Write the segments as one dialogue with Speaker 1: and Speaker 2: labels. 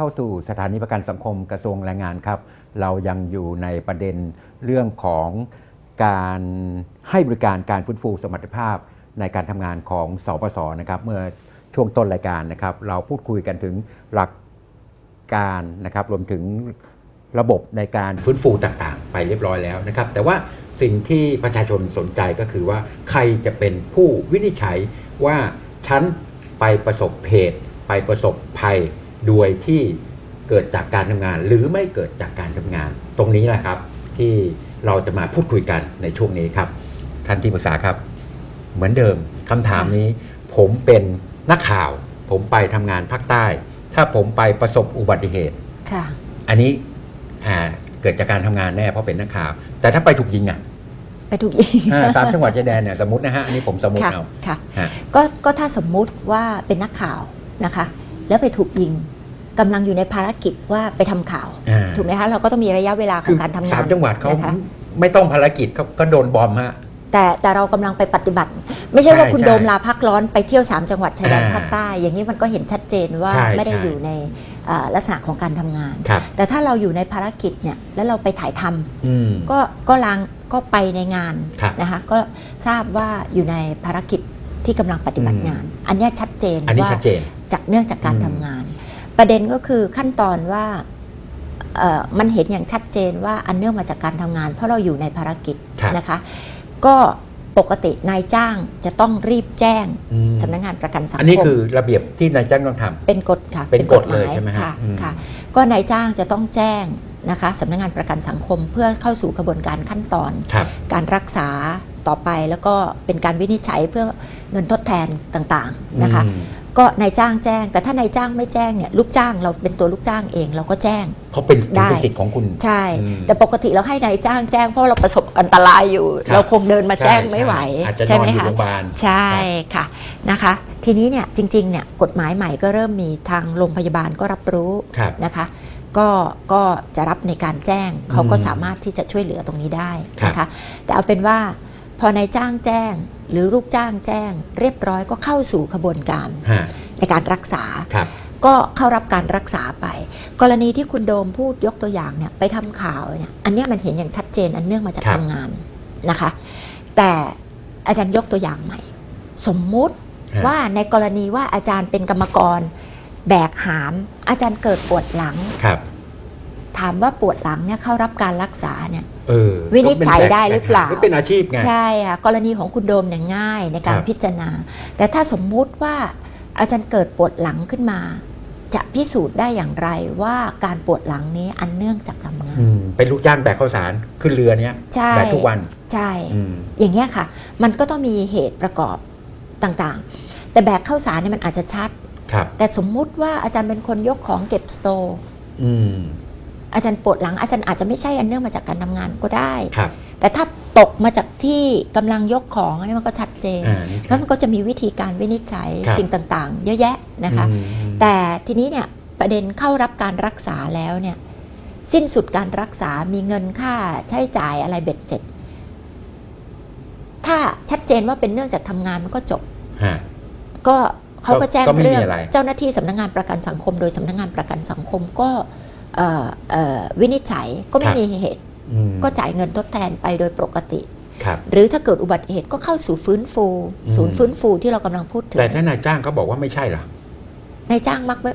Speaker 1: เข้าสู่สถานีประกันสังคมกระทรวงแรงงานครับ เรายังอยู่ในประเด็นเรื่องของการให้บริการการฟื้นฟูสมรรถภาพในการทำงานของสปสนะครับเมื่อช่วงต้นรายการนะครับ เราพูดคุยกันถึงหลักการนะครับรวมถึงระบบในการฟื้นฟูต่างๆ ไปเรียบร้อยแล้วนะครับ แต่ว่าสิ่งที่ประชาชนสนใจก็คือว่าใครจะเป็นผู้วินิจฉัยว่าฉันไปประสบเหตุไปประสบภัย โดยที่เกิดจากการทำงาน หรือไม่เกิดจากการทำงาน ตรงนี้แหละครับ ที่เราจะมาพูดคุยกันในช่วงนี้ครับท่านที่ปรึกษาครับ เหมือนเดิมคำถามนี้ ผมเป็นนักข่าว ผมไปทำงานภาคใต้ ถ้าผมไปประสบอุบัติเหตุ
Speaker 2: ค่ะ
Speaker 1: อันนี้อ่าเกิดจากการทำงานแน่เพราะเป็นนักข่าว แต่ถ้าไปถูกยิงอะ
Speaker 2: ไปถูกยิง
Speaker 1: อ่าสามจังหวัดชายแดนเนี่ยสมมตินะฮะอันนี้ผมสมมติ
Speaker 2: ค่ะ
Speaker 1: เอา
Speaker 2: ค่ะ
Speaker 1: ฮะ
Speaker 2: ก็ก็ถ้าสมมุติว่าเป็นนักข่าวนะคะ แล้วไปถูกยิงกำลังอยู่ในภารกิจว่าไปทำข่าว
Speaker 1: อ่า
Speaker 2: ถูกไหมคะ เราก็ต้องมีระยะเวลาข
Speaker 1: คืออง
Speaker 2: การทำงาน
Speaker 1: สามจังหวัดเขา
Speaker 2: นะคะ
Speaker 1: ไม่ต้องภารกิจเขาก็โดนบอมฮะ
Speaker 2: แต่แต่เรากำลังไปปฏิบัติ ไม่ใช่ว่า
Speaker 1: ใช่
Speaker 2: คุณ
Speaker 1: ใช่
Speaker 2: โดมลาพักร้อนไปเที่ยว 3 จังหวัดชายแดน
Speaker 1: อ่า
Speaker 2: ภาคใต้ อย่างนี้มันก็เห็นชัดเจนว่า
Speaker 1: ใช่
Speaker 2: ไม่ได้
Speaker 1: ใช่
Speaker 2: อยู่ในอ่าลักษณะของการทำงาน
Speaker 1: ครับ
Speaker 2: แต่ถ้าเราอยู่ในภารกิจเนี่ยแล้วเราไปถ่ายทำ
Speaker 1: อืม
Speaker 2: ก็ก็ลางก็ไปในงาน
Speaker 1: ครับ
Speaker 2: นะคะก็ทราบว่าอยู่ในภารกิจ ที่กำลังปฏิบัติงาน อันเนี้ยชัดเจน
Speaker 1: อันนี้
Speaker 2: ว่า
Speaker 1: ชัดเจน
Speaker 2: จากเนื่องจากการ
Speaker 1: อืม
Speaker 2: ทำงาน ประเด็นก็คือขั้นตอนว่าเอ่อมันเห็นอย่างชัดเจนว่าอันเนื่องมาจากการทำงาน เพราะเราอยู่ในภารกิจ
Speaker 1: ครับ
Speaker 2: นะคะ ก็ปกตินายจ้างจะต้องรีบแจ้ง
Speaker 1: อืม
Speaker 2: สำนักงานประกันสังคม
Speaker 1: อันนี้คือระเบียบที่นายจ้างต้องทำ
Speaker 2: เป็นกฎค่ะ
Speaker 1: เป็นกฎเลยใช่ไหมฮะ
Speaker 2: ค่ะ
Speaker 1: อืม
Speaker 2: ค่ะ ก็นายจ้างจะต้องแจ้ง นะคะสำนักงานประกันสังคมเพื่อเข้าสู่กระบวนการขั้นตอน
Speaker 1: ครับ
Speaker 2: การรักษาต่อไปแล้วก็เป็นการวินิจฉัยเพื่อเงินทดแทนต่างๆนะคะ
Speaker 1: อืม
Speaker 2: ก็นายจ้างแจ้ง แต่ถ้านายจ้างไม่แจ้งเนี่ยลูกจ้างเราเป็นตัวลูกจ้างเองเราก็แจ้ง
Speaker 1: เพราะเป็น
Speaker 2: ได้
Speaker 1: เป็นสิทธิ์ของคุณ
Speaker 2: ใช่
Speaker 1: อืม
Speaker 2: แต่ปกติเราให้นายจ้างแจ้งเพราะเราประสบอันตรายอยู่
Speaker 1: ครับ
Speaker 2: เราคงเดินมาแจ้งไม่ไหว
Speaker 1: ใช่อาจจะน
Speaker 2: ใช่
Speaker 1: อน
Speaker 2: ไหม
Speaker 1: อยู่
Speaker 2: คะ
Speaker 1: โรงพยาบาล
Speaker 2: ใช่ค่ะนะคะ ทีนี้เนี่ยจริงๆเนี่ยกฎหมายใหม่ก็เริ่มมีทางโรงพยาบาลก็รับรู้
Speaker 1: ครับ
Speaker 2: นะคะ ก็ก็จะรับในการแจ้งเขาก็
Speaker 1: อืม
Speaker 2: สามารถที่จะช่วยเหลือตรงนี้ได้
Speaker 1: ครับ
Speaker 2: นะคะ แต่เอาเป็นว่า พอนายจ้างแจ้ง หรือลูกจ้างแจ้ง เรียบร้อยก็เข้าสู่ขบวนการ
Speaker 1: ฮะ
Speaker 2: ในการรักษา
Speaker 1: ครับ
Speaker 2: ก็เข้ารับการรักษาไป กรณีที่คุณโดมพูดยกตัวอย่างเนี่ยไปทำข่าวเนี่ยอันเนี้ยมันเห็นอย่างชัดเจนอันเนื่องมาจาก
Speaker 1: ครับ
Speaker 2: ทำงานนะคะ แต่อาจารย์ยกตัวอย่างใหม่ สมมุติ
Speaker 1: ฮะ
Speaker 2: ว่าในกรณีว่าอาจารย์เป็นกรรมกร แบกหาม อาจารย์เกิดปวดหลัง
Speaker 1: ครับ
Speaker 2: ถามว่าปวดหลังเนี่ยเข้ารับการรักษาเนี่ย
Speaker 1: เออ
Speaker 2: วินิจฉัยได้หรือเปล่า
Speaker 1: ก็เป็นอาชีพไง
Speaker 2: ใช่ค่ะกรณีของคุณโดมเนี่ยง่ายในการ
Speaker 1: ครับ
Speaker 2: พิจารณา แต่ถ้าสมมุติว่าอาจารย์เกิดปวดหลังขึ้นมา จะพิสูจน์ได้อย่างไรว่าการปวดหลังนี้อันเนื่องจากทำงาน
Speaker 1: อืมเป็นลูกจ้างแบกข้าวสารขึ้นเรือเนี้ย
Speaker 2: ใช่
Speaker 1: แบกทุกวัน
Speaker 2: ใช่
Speaker 1: อืม
Speaker 2: อย่างเงี้ยค่ะ มันก็ต้องมีเหตุประกอบต่างๆ แต่แบกข้าวสารเนี่ยมันอาจจะชัด
Speaker 1: ครับ
Speaker 2: แต่สมมุติว่าอาจารย์เป็นคนยกของเก็บสโตร์
Speaker 1: อืม
Speaker 2: อาจารย์ปวดหลังอาจารย์อาจจะไม่ใช่อันเนื่องมาจากการทำงานก็ได้
Speaker 1: ครับ
Speaker 2: แต่ถ้าตกมาจากที่กำลังยกของอันนี้มันก็ชัดเจน
Speaker 1: อ่านี่ค
Speaker 2: แล้
Speaker 1: รั
Speaker 2: ว
Speaker 1: บ
Speaker 2: มันก็จะมีวิธีการวินิจฉัย
Speaker 1: ครับ
Speaker 2: สิ่งต่างๆ เยอะแยะนะคะ
Speaker 1: อืม
Speaker 2: แต่ทีนี้เนี่ยประเด็นเข้ารับการรักษาแล้วเนี่ยสิ้นสุดการรักษามีเงินค่าใช้จ่ายอะไรเบ็ดเสร็จ ถ้าชัดเจนว่าเป็นเนื่องจากทำงานมันก็จบ
Speaker 1: ฮะ
Speaker 2: ก็เขาก็แจ้ง
Speaker 1: ก็ไม่มี
Speaker 2: เรื่อง
Speaker 1: อะไร
Speaker 2: เจ้าหน้าที่สำนักงานประกันสังคม โดยสำนักงานประกันสังคมก็เอ่อเอ่อ วินิจฉัยก็ไม่มีเหตุ
Speaker 1: อืม
Speaker 2: ก็จ่ายเงินทดแทนไปโดยปกติ
Speaker 1: ครับ
Speaker 2: หรือถ้าเกิดอุบัติเหตุก็เข้าสู่ฟื้นฟู
Speaker 1: อืม
Speaker 2: ศูนย์ฟื้นฟูที่เรากำลังพูดถึง
Speaker 1: แต่ถ้านายจ้างเขาบอกว่าไม่ใช่เหรอ
Speaker 2: นายจ้างมักไม่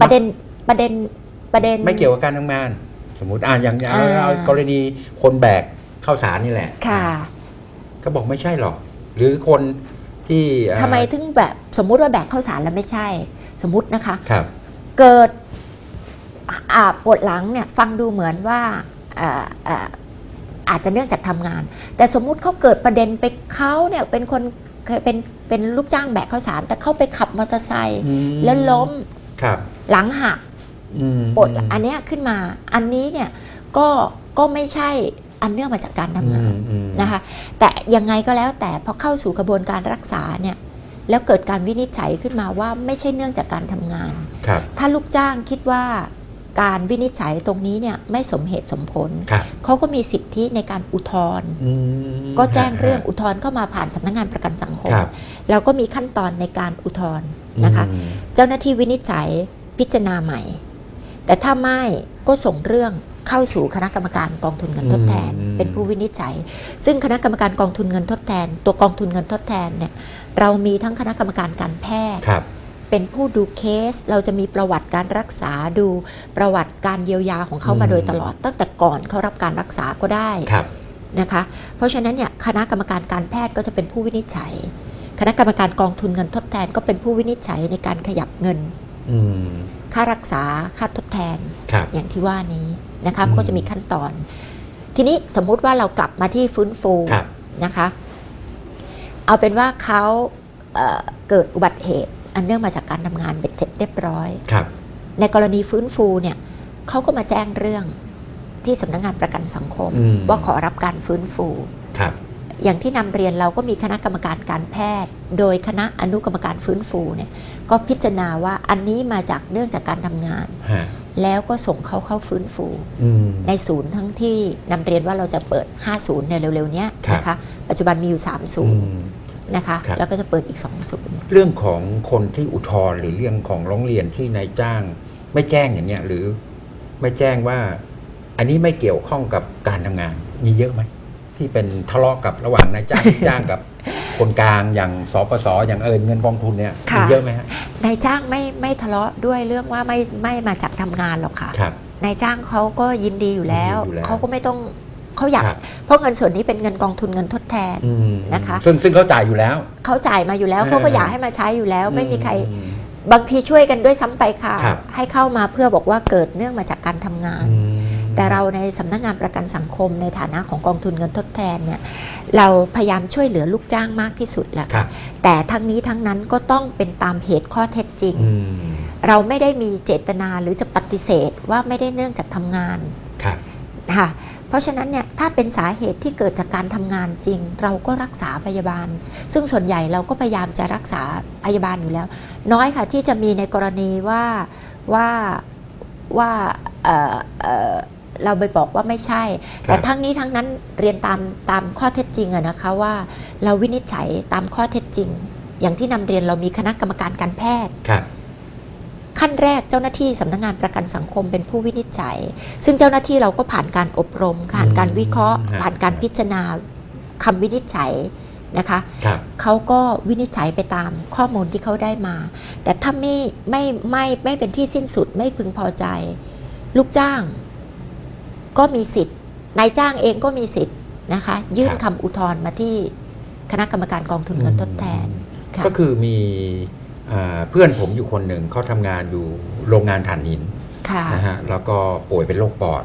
Speaker 2: ประเด็นประเด็นประเด็น
Speaker 1: ไม่เกี่ยวกับการทำงาน สมมติอ่าอย่างเอา
Speaker 2: อ่า
Speaker 1: เอากรณีคนแบกข้าวสารนี่แหละ
Speaker 2: ค่ะ
Speaker 1: เขาบอกไม่ใช่หรอกหรือคนที่เอ่อ
Speaker 2: ทำไมถึงแบบสมมุติว่าแบกข้าวสารแล้วไม่ใช่ สมมุตินะคะ
Speaker 1: ครับ
Speaker 2: เกิดอ่า ปวดหลังเนี่ยฟังดูเหมือนว่าอ่าอ่าอาจจะเนื่องจากทำงาน แต่สมมุติเขาเกิดประเด็นไปเขาเนี่ยเป็นคนเคยเป็นเป็นลูกจ้างแบกข้าวสาร แต่เขาไปขับมอเตอร์ไซค์
Speaker 1: อืม
Speaker 2: แล้วล้ม
Speaker 1: ครับ
Speaker 2: หลังหัก
Speaker 1: อืม
Speaker 2: ปวดอันเนี้ยขึ้นมา อันนี้เนี่ยก็ก็ไม่ใช่อันเนื่องมาจากการทำงาน
Speaker 1: อืมอืม
Speaker 2: นะคะ แต่ยังไงก็แล้วแต่พอเข้าสู่กระบวนการรักษาเนี่ยแล้วเกิดการวินิจฉัยขึ้นมาว่าไม่ใช่เนื่องจากการทำงาน
Speaker 1: ครับ
Speaker 2: ถ้าลูกจ้างคิดว่า การวินิจฉัยตรงนี้เนี่ยไม่สมเหตุสมผล
Speaker 1: ครับ
Speaker 2: เขาก็มีสิทธิในการอุทธรณ์
Speaker 1: อืม
Speaker 2: ก็แจ้งเรื่อง
Speaker 1: ฮะ
Speaker 2: อุทธรณ์เข้ามาผ่านสำนักงานประกันสังคม
Speaker 1: ครับ
Speaker 2: แล้วก็มีขั้นตอนในการอุทธรณ์นะคะ
Speaker 1: อืม
Speaker 2: เจ้าหน้าที่วินิจฉัยพิจารณาใหม่ แต่ถ้าไม่ก็ส่งเรื่องเข้าสู่คณะกรรมการกองทุนเงินทดแทน
Speaker 1: อืม
Speaker 2: เป็นผู้วินิจฉัย ซึ่งคณะกรรมการกองทุนเงินทดแทน ตัวกองทุนเงินทดแทนเนี่ยเรามีทั้งคณะกรรมการการแพทย์
Speaker 1: ครับ
Speaker 2: เป็นผู้ดูเคส เราจะมีประวัติการรักษาดูประวัติการเยียวยาของเขามาโดยตลอด ตั้งแต่ก่อนเขารับการรักษาก็ได้
Speaker 1: ครับ
Speaker 2: นะคะ เพราะฉะนั้นเนี่ยคณะกรรมการการแพทย์ก็จะเป็นผู้วินิจฉัย คณะกรรมการกองทุนเงินทดแทนก็เป็นผู้วินิจฉัยในการขยับเงิน
Speaker 1: อืม
Speaker 2: ค่ารักษาค่าทดแทน
Speaker 1: ครับ
Speaker 2: อย่างที่ว่านี้นะคะ
Speaker 1: อืม
Speaker 2: มันก็จะมีขั้นตอน ทีนี้สมมุติว่าเรากลับมาที่ฟื้นฟู
Speaker 1: ครับ
Speaker 2: นะคะ เอาเป็นว่าเขาเอ่อเกิดอุบัติเหตุ อันเนื่องมาจากการทำงานเบ็ดเสร็จเรียบร้อย
Speaker 1: ครับ
Speaker 2: ในกรณีฟื้นฟูเนี่ยเขาก็มาแจ้งเรื่องที่สำนักงานประกันสังคม
Speaker 1: อืม
Speaker 2: ว่าขอรับการฟื้นฟู
Speaker 1: ครับ
Speaker 2: อย่างที่นำเรียนเราก็มีคณะกรรมการการแพทย์ โดยคณะอนุกรรมการฟื้นฟูเนี่ยก็พิจารณาว่าอันนี้มาจากเนื่องจากการทำงาน
Speaker 1: ฮะ
Speaker 2: แล้วก็ส่งเขาเข้าฟื้นฟู
Speaker 1: อืม
Speaker 2: ในศูนย์ทั้งที่นำเรียนว่าเราจะเปิด 5 ศูนย์ในเร็วๆเนี้ย
Speaker 1: ครับ
Speaker 2: นะคะปัจจุบันมีอยู่ 3 ศู
Speaker 1: อื
Speaker 2: นย์
Speaker 1: ม
Speaker 2: นะคะ
Speaker 1: ครับ
Speaker 2: แล้วก็จะเปิดอีก 2 ศูนย์
Speaker 1: เรื่องของคนที่อุทธรณ์หรือเรื่องของร้องเรียนที่นายจ้าง ไม่แจ้งอย่างเงี้ยหรือไม่แจ้งว่าอันนี้ไม่เกี่ยวข้องกับการทำงาน มีเยอะไหมที่เป็นทะเลาะกับระหว่างนายจ้างที่จ้างกับคนกลางอย่างสปสอย่างเอิญเงินกองทุนเนี่ยมีเยอะไหมฮะ
Speaker 2: นายจ้างไม่ไม่ทะเลาะด้วยเรื่องว่าไม่ไม่มาจากทำงานหรอกค่ะ
Speaker 1: ครับ
Speaker 2: นายจ้างเขาก็ยินดีอยู่แล้ว
Speaker 1: ยินดีอยู่แล้ว
Speaker 2: เขาก็ไม่ต้อง เขาอยาก
Speaker 1: ครับ
Speaker 2: เพราะเงินส่วนนี้เป็นเงินกองทุนเงินทดแทน
Speaker 1: อืม
Speaker 2: นะคะ
Speaker 1: ซึ่งซึ่งเขาจ่ายอยู่แล้ว
Speaker 2: เขาจ่ายมาอยู่แล้ว
Speaker 1: เออ
Speaker 2: เขาก็อยากให้มาใช้อยู่แล้ว ไม่มีใคร
Speaker 1: อืม
Speaker 2: บางทีช่วยกันด้วยซ้ำไปค่ะ
Speaker 1: ครับ
Speaker 2: ให้เข้ามาเพื่อบอกว่าเกิดเนื่องมาจากการทำงาน
Speaker 1: อืม
Speaker 2: แต่เราในสำนักงานประกันสังคมในฐานะของกองทุนเงินทดแทนเนี่ยเราพยายามช่วยเหลือลูกจ้างมากที่สุดแหละ
Speaker 1: ครั
Speaker 2: ค่ะ
Speaker 1: บ
Speaker 2: แต่ทั้งนี้ทั้งนั้นก็ต้องเป็นตามเหตุข้อเท็จจริง
Speaker 1: อืม
Speaker 2: เราไม่ได้มีเจตนาหรือจะปฏิเสธว่าไม่ได้เนื่องจากทำงาน
Speaker 1: ครับ
Speaker 2: ค่ะ เพราะฉะนั้นเนี่ยถ้าเป็นสาเหตุที่เกิดจากการทำงานจริง เราก็รักษาพยาบาล ซึ่งส่วนใหญ่เราก็พยายามจะรักษาพยาบาลอยู่แล้ว น้อยค่ะที่จะมีในกรณีว่าว่าว่าเอ่อเอ่อเราไปบอกว่าไม่ใช่
Speaker 1: ครับ
Speaker 2: แต่ทั้งนี้ทั้งนั้นเรียนตามตามข้อเท็จจริงอะนะคะว่าเราวินิจฉัยตามข้อเท็จจริง อย่างที่นำเรียนเรามีคณะกรรมการการแพทย์
Speaker 1: ครับ
Speaker 2: ขั้นแรกเจ้าหน้าที่สำนักงานประกันสังคมเป็นผู้วินิจฉัย ซึ่งเจ้าหน้าที่เราก็ผ่านการอบรม ผ่านการวิเคราะห์
Speaker 1: อืมฮะ
Speaker 2: ผ่านการพิจารณาคำวินิจฉัยนะคะ
Speaker 1: ครับ
Speaker 2: เขาก็วินิจฉัยไปตามข้อมูลที่เขาได้มา แต่ถ้าไม่ไม่ไม่ไม่เป็นที่สิ้นสุดไม่พึงพอใจ ลูกจ้างก็มีสิทธิ์นายจ้างเองก็มีสิทธิ์นะคะ ยื่น
Speaker 1: ครับ
Speaker 2: คำอุทธรณ์มาที่คณะกรรมการกองทุนเงินทดแทนค่ะ
Speaker 1: ก็คือมีอ่า เพื่อนผมอยู่คนหนึ่งเขาทำงานอยู่โรงงานถ่านหิน
Speaker 2: ค่ะ
Speaker 1: นะฮะแล้วก็ป่วยเป็นโรคปอด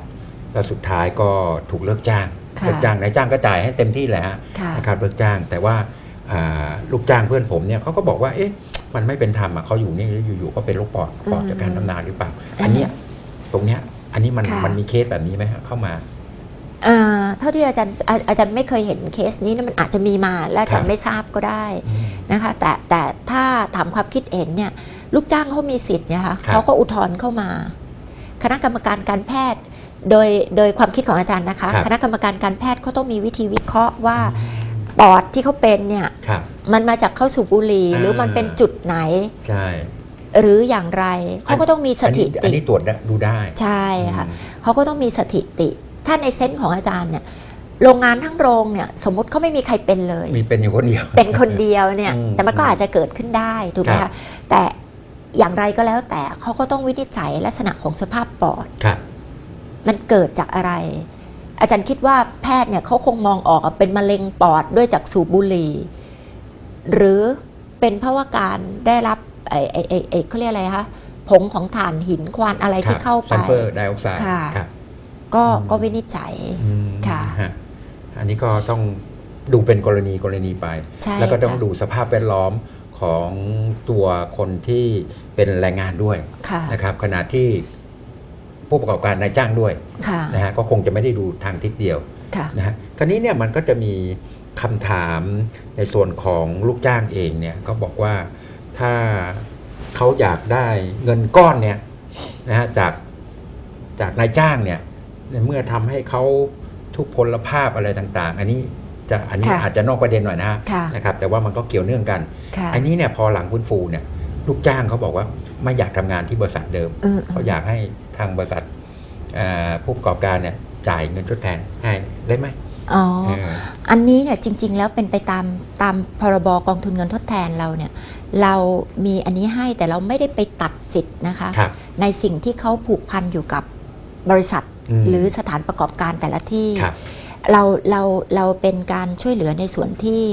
Speaker 1: แล้วสุดท้ายก็ถูกเลิกจ้าง
Speaker 2: ค่ะ
Speaker 1: เลิกจ้างนายจ้างก็จ่ายให้เต็มที่แหละฮะ
Speaker 2: ค่ะ
Speaker 1: นะครับเลิกจ้างแต่ว่าอ่าลูกจ้างเพื่อนผมเนี่ยเขาก็บอกว่าเอ๊ะมันไม่เป็นธรรมอะเขาอยู่นี่แล้วอยู่ๆก็เป็นโรคปอดปอดจากการทำงานหรือเปล่า อันเนี้ยตรงเนี้ยอันนี้มัน
Speaker 2: ค่ะ
Speaker 1: มันมีเคสแบบนี้ไหมฮะเข้ามา
Speaker 2: อ่า เท่าที่อาจารย์อาอาจารย์ไม่เคยเห็นเคสนี้นะมันอาจจะมีมาและอาจาร
Speaker 1: ครั
Speaker 2: ย์
Speaker 1: บ
Speaker 2: ไม่ทราบก็ได้นะคะแต่แต่ถ้าถามความคิดเห็นเนี่ยลูกจ้างเขามีสิทธิ์เนี่ยค่ะ
Speaker 1: ครับ
Speaker 2: เขาก็อุทธรณ์เข้ามา คณะกรรมการการแพทย์ โดยโดยความคิดของอาจารย์นะคะ
Speaker 1: ครับ
Speaker 2: คณะกรรมการการแพทย์เขาต้องมีวิธีวิเคราะห์ว่าปอดที่เขาเป็นเนี่ย
Speaker 1: ครับ
Speaker 2: มันมาจากเข้าสู่บุหรี่หรือมันเป็นจุดไหน
Speaker 1: ใช่
Speaker 2: หรืออย่างไรเขาก็ต้องมีส
Speaker 1: อัน
Speaker 2: ถิ
Speaker 1: นี้อัน
Speaker 2: ติ
Speaker 1: นี้ตรวจได้ดูได้
Speaker 2: ใช่ค่ะ
Speaker 1: อืม
Speaker 2: เขาก็ต้องมีสถิติ ถ้าในเซนส์ของอาจารย์เนี่ยโรงงานทั้งโรงเนี่ยสมมติเขาไม่มีใครเป็นเลย
Speaker 1: มีเป็นอยู่คนเดียว
Speaker 2: เป็นคนเดียวเนี่ย
Speaker 1: อืม
Speaker 2: แต่มันก็อาจจะเกิดขึ้นได้ถูกไหม
Speaker 1: ครั
Speaker 2: คะ
Speaker 1: บ
Speaker 2: แต่อย่างไรก็แล้วแต่เขาก็ต้องวินิจฉัยลักษณะของสภาพปอด
Speaker 1: ครับ
Speaker 2: มันเกิดจากอะไร อาจารย์คิดว่าแพทย์เนี่ยเขาคงมองออกว่าเป็นมะเร็งปอดด้วยจากสูบบุหรี่หรือเป็นเพราะว่าการได้รับไอ้ไอ้ไอ้ไอ้เขาเรียกอะไรคะผงของถ่านหินควานอะไรที่เข้าไป
Speaker 1: ซัลเฟอร์ไดออกไซด์
Speaker 2: ค่ะ
Speaker 1: ครับ
Speaker 2: ก็
Speaker 1: อืม
Speaker 2: ก็วินิจฉัย
Speaker 1: อืม
Speaker 2: ค่ะ
Speaker 1: ฮอันนี้ก็ต้องดูเป็นกรณีกรณีไป
Speaker 2: ใช่
Speaker 1: แล้วก็ต้อง
Speaker 2: ค่ะ
Speaker 1: ดูสภาพแวดล้อมของตัวคนที่เป็นแรงงานด้วย
Speaker 2: ค่ะ
Speaker 1: นะครับ ขณะที่ผู้ประกอบการนายจ้างด้วย
Speaker 2: ค่ะ
Speaker 1: นะฮะก็คงจะไม่ได้ดูทางทิศเดียว
Speaker 2: ค่ะ
Speaker 1: นะฮะคราวนี้เนี่ยมันก็จะมีคำถามในส่วนของลูกจ้างเองเนี่ยก็บอกว่าถ้าเขาอยากได้เงินก้อนเนี่ยนะฮะจากจากนายจ้างเนี่ย ในเมื่อทำให้เขาทุกพลภาพอะไรต่างๆ อันนี้จะอันนี้
Speaker 2: ค่ะ
Speaker 1: อาจจะนอกประเด็นหน่อยนะฮะ
Speaker 2: ค่ะ
Speaker 1: นะครับ แต่ว่ามันก็เกี่ยวเนื่องกัน
Speaker 2: ค่ะ
Speaker 1: อันนี้เนี่ยพอหลังฟื้นฟูเนี่ยลูกจ้างเขาบอกว่าไม่อยากทำงานที่บริษัทเดิม
Speaker 2: เออ
Speaker 1: เขาอยากให้ทางบริษัทเอ่อผู้ประกอบการเนี่ยจ่ายเงินทดแทนให้ได้ไหม
Speaker 2: อ๋อ
Speaker 1: เออ
Speaker 2: อันนี้เนี่ยจริง ๆ แล้วเป็นไปตามตามพรบกองทุนเงินทดแทนเราเนี่ยเรามีอันนี้ให้แต่เราไม่ได้ไปตัดสิทธิ์นะคะ
Speaker 1: ครับ
Speaker 2: ในสิ่งที่เขาผูกพันอยู่กับบริษัท
Speaker 1: ม
Speaker 2: หรือสถานประกอบการแต่ละที่
Speaker 1: ครับ
Speaker 2: เราเราเราเป็นการช่วยเหลือในส่วนที่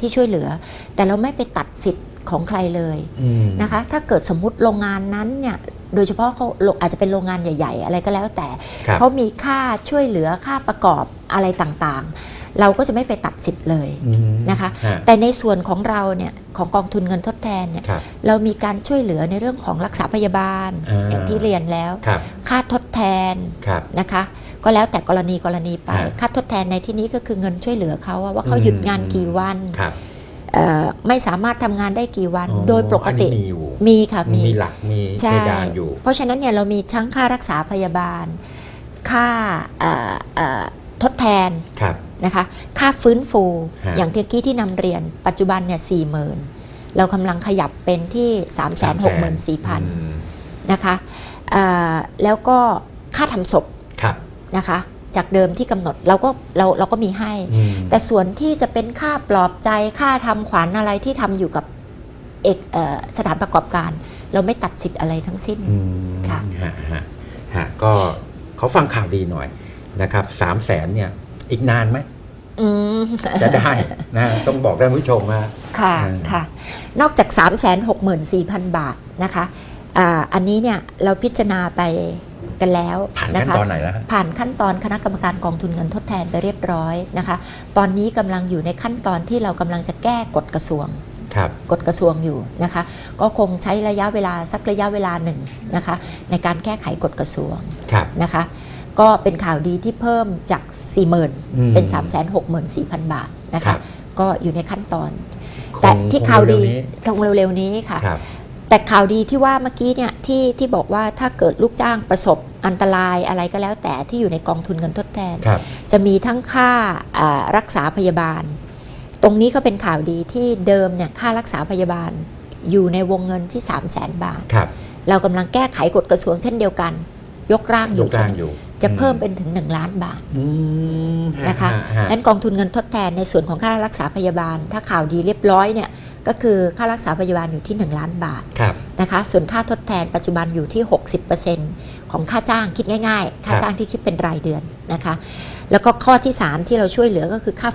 Speaker 2: ที่ช่วยเหลือ แต่เราไม่ไปตัดสิทธิ์ของใครเลย
Speaker 1: อืม
Speaker 2: นะคะ ถ้าเกิดสมมุติโรงงานนั้นเนี่ยโดยเฉพาะเขาอาจจะเป็นโรงงานใหญ่ ๆ อะไรก็แล้วแต่
Speaker 1: ครับ
Speaker 2: เขามีค่าช่วยเหลือค่าประกอบอะไรต่างๆ เราก็จะไม่ไปตัดสิทธิ์เลย
Speaker 1: อืม
Speaker 2: นะคะ
Speaker 1: ฮะ
Speaker 2: แต่ในส่วนของเราเนี่ยของกองทุนเงินทดแทนเนี่ย
Speaker 1: ครับ
Speaker 2: เรามีการช่วยเหลือในเรื่องของรักษาพยาบาล
Speaker 1: อ่า
Speaker 2: อย่างที่เรียนแล้ว
Speaker 1: ครับ
Speaker 2: ค่าทดแทน
Speaker 1: ครับ
Speaker 2: นะคะ ก็แล้วแต่กรณีกรณีไป
Speaker 1: ฮะ
Speaker 2: ค่าทดแทนในที่นี้ก็คือเงินช่วยเหลือเขาอะว่าเขา
Speaker 1: อืม
Speaker 2: หยุดงานกี่วัน
Speaker 1: ครับ
Speaker 2: เอ่อไม่สามารถทำงานได้กี่วัน
Speaker 1: อ๋อ
Speaker 2: โดยปกติ
Speaker 1: อันนี้มีอยู่
Speaker 2: มีค่ะมี
Speaker 1: มีหลักมี
Speaker 2: ใช่
Speaker 1: เพดานอยู่
Speaker 2: เพราะฉะนั้นเนี่ยเรามีทั้งค่ารักษาพยาบาล ค่าเอ่อเอ่อทดแทน
Speaker 1: ครับ
Speaker 2: นะคะ ค่าฟื้นฟู
Speaker 1: ฮะ
Speaker 2: อย่างที่กี้ที่นำเรียนปัจจุบันเนี่ยสี่หมื่นเรากำลังขยับเป็นที่ 3 6 4 0 0 0
Speaker 1: อืม
Speaker 2: นะคะเอ่อแล้วก็ค่าทำศพ
Speaker 1: ครับ
Speaker 2: นะคะ จากเดิมที่กำหนดเราก็เราเราก็มีให้
Speaker 1: อืม
Speaker 2: แต่ส่วนที่จะเป็นค่าปลอบใจค่าทำขวัญอะไรที่ทำอยู่กับเอกเออสถานประกอบการ เราไม่ตัดสิทธิ์อะไรทั้งสิ้น
Speaker 1: อืม
Speaker 2: ค่ะ
Speaker 1: ฮะฮะฮะก็เขาฟังข่าวดีหน่อยนะครับสามแสนเนี่ย อีกนานไหม
Speaker 2: อืม
Speaker 1: จะได้นะต้องบอกท่านผู้ชมว่า
Speaker 2: ค่ะ
Speaker 1: อืม
Speaker 2: ค่ะ นอกจาก 3 6 4 0 0 0 บาทนะคะอ่าอันนี้เนี่ยเราพิจารณาไปกันแล้ว
Speaker 1: ผ่าน
Speaker 2: นะ
Speaker 1: ขั้น
Speaker 2: คะ
Speaker 1: ตอนไหนแล้วฮะ
Speaker 2: ผ่านขั้นตอนคณะกรรมการกองทุนเงินทดแทนไปเรียบร้อยนะคะ ตอนนี้กำลังอยู่ในขั้นตอนที่เรากำลังจะแก้กฎกระทรวง
Speaker 1: ครับ
Speaker 2: กฎกระทรวงอยู่นะคะ ก็คงใช้ระยะเวลาสักระยะเวลาหนึ่งนะคะ ในการแก้ไขกฎกระทรวง
Speaker 1: ครับ
Speaker 2: นะคะ ก็เป็นข่าวดีที่เพิ่มจาก 40,000
Speaker 1: อืม
Speaker 2: เป็น 364,000 บาทนะ
Speaker 1: ครั
Speaker 2: คะ
Speaker 1: บ
Speaker 2: ก็อยู่ในขั้นตอน
Speaker 1: คง
Speaker 2: แต่ที่ข่าวดี
Speaker 1: คงเร็วๆนี้
Speaker 2: คงเร็วๆนี้ค่ะ
Speaker 1: ครับ
Speaker 2: แต่ข่าวดีที่ว่าเมื่อกี้เนี่ยที่ที่บอกว่าถ้าเกิดลูกจ้างประสบอันตรายอะไรก็แล้วแต่ที่อยู่ในกองทุนเงินทดแทน
Speaker 1: ครับ
Speaker 2: จะมีทั้งค่าอ่ารักษาพยาบาล ตรงนี้ก็เป็นข่าวดีที่เดิมเนี่ยค่ารักษาพยาบาลอยู่ในวงเงินที่ 3 0 0แสนบาท
Speaker 1: ครับ
Speaker 2: เรากำลังแก้ไขกฎกระทรวงเช่นเดียวกัน ยกร่างอยยู่
Speaker 1: กร่าง
Speaker 2: ใช่ไหม
Speaker 1: อยู่
Speaker 2: จะเพิ่มเป็นถึง 1 ล้านบาท
Speaker 1: อืมฮ
Speaker 2: นะคะ
Speaker 1: ฮะ
Speaker 2: นั้นกองทุนเงินทดแทนในส่วนของค่ารักษาพยาบาล ถ้าข่าวดีเรียบร้อยเนี่ยก็คือค่ารักษาพยาบาลอยู่ที่ 1 ล้านบาท
Speaker 1: ครับ
Speaker 2: นะคะส่วนค่าทดแทนปัจจุบันอยู่ที่ 60%ของค่าจ้างคิดง่าย ๆ ค่า
Speaker 1: ครับ
Speaker 2: จ้างที่คิดเป็นรายเดือนนะคะ แล้วก็ข้อที่ 3 ที่เราช่วยเหลือก็คือค่า